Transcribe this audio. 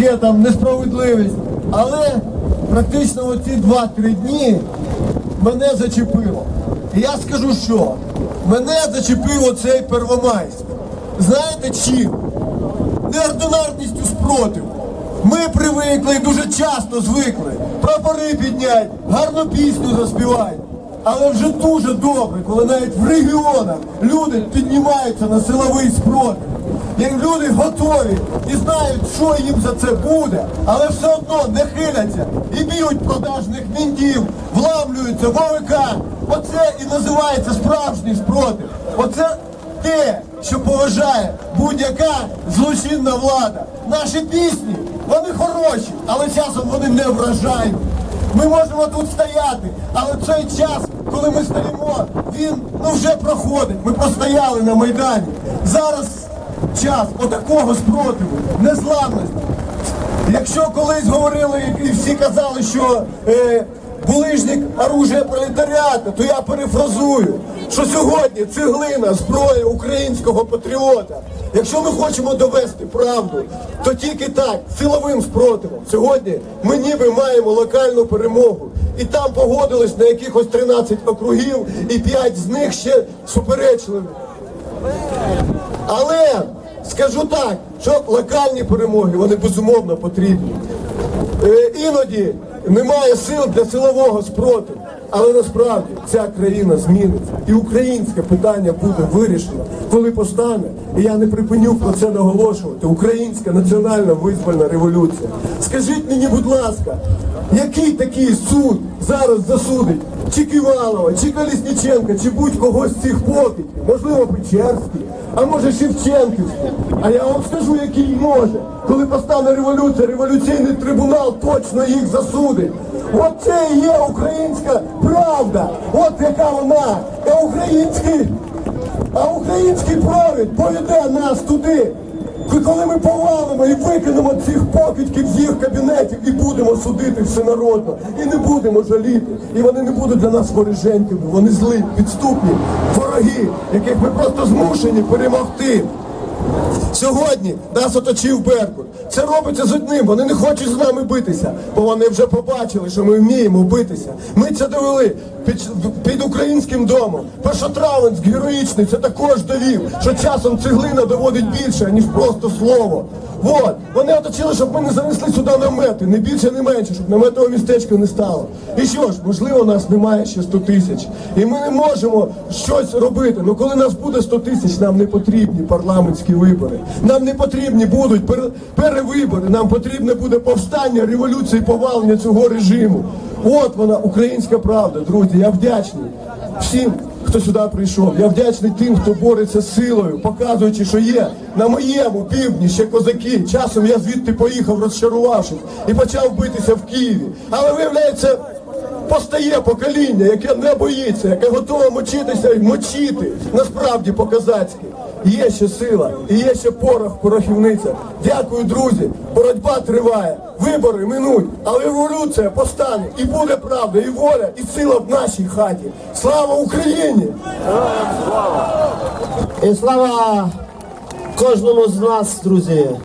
таке там несправедливість. Але практично оці 2-3 дні мене зачепило. І я скажу що? Мене зачепив оцей Первомайськ. Знаєте чим? Неординарністю спротиву. Ми привикли дуже часто звикли прапори піднять, гарну пісню заспівають. Але вже дуже добре, коли навіть в регіонах люди піднімаються на силовий спротив. Як люди готові і знають, що їм за це буде, але все одно не хиляться і б'ють продажних міндів, вламлюються в ОВК. Оце і називається справжній спротив. Оце те, що поважає будь-яка злочинна влада. Наші пісні, вони хороші, але часом вони не вражають. Ми можемо тут стояти, але цей час, коли ми стоїмо, він ну вже проходить. Ми постояли на Майдані. Зараз час отакого спротиву, незламності. Якщо колись говорили і всі казали, що е, булижник оружие пролетаріату, то я перефразую, що сьогодні цеглина зброя українського патріота. Якщо ми хочемо довести правду, то тільки так, силовим спротивом. Сьогодні ми ніби маємо локальну перемогу. І там погодились на якихось 13 округів, і 5 з них ще суперечливі. Але скажу так, що локальні перемоги вони безумовно потрібні. Е, іноді немає сил для силового спротиву. Але насправді ця країна зміниться, і українське питання буде вирішено, коли постане. І я не припиню про це наголошувати. Українська національна визвольна революція. Скажіть мені, будь ласка, який такий суд зараз засудить? Чи Ківалова, чи Колісніченка, чи будь-кого з цих покидьків, можливо, Печерський, а може Шевченківський. А я вам скажу, який може. Коли постане революція, революційний трибунал точно їх засудить. От це і є українська правда. От яка вона. А український, а український провід поведе нас туди. Коли ми повалимо і викинемо цих покидьків з їх кабінетів і будемо судити всенародно, і не будемо жаліти, і вони не будуть для нас вороженьками, вони злі, підступні, вороги, яких ми просто змушені перемогти. Сьогодні нас оточив Беркут. Це робиться з одним. Вони не хочуть з нами битися, бо вони вже побачили, що ми вміємо битися. Ми це довели під, під українським домом. Першотравенськ героїчний це також довів, що часом цеглина доводить більше, ніж просто слово. От, вони оточили, щоб ми не занесли сюди намети, не більше, не менше, щоб наметового містечка не стало. І що ж, можливо, нас немає ще 100 тисяч. І ми не можемо щось робити. Ну коли нас буде 100 тисяч, нам не потрібні парламентські вибори. Нам не потрібні будуть пере- перевибори. Нам потрібне буде повстання, революція і повалення цього режиму. От вона, українська правда, друзі. Я вдячний всім, хто сюди прийшов. Я вдячний тим, хто бореться з силою, показуючи, що є на моєму півдні ще козаки. Часом я звідти поїхав, розчарувавшись, і почав битися в Києві. Але виявляється. Постає покоління, яке не боїться, яке готове мочитися і мочити. Насправді по-казацьки. Є ще сила і є ще порох, порохівниця. Дякую, друзі. Боротьба триває, вибори минуть, але революція постане. І буде правда, і воля, і сила в нашій хаті. Слава Україні! І слава кожному з нас, друзі.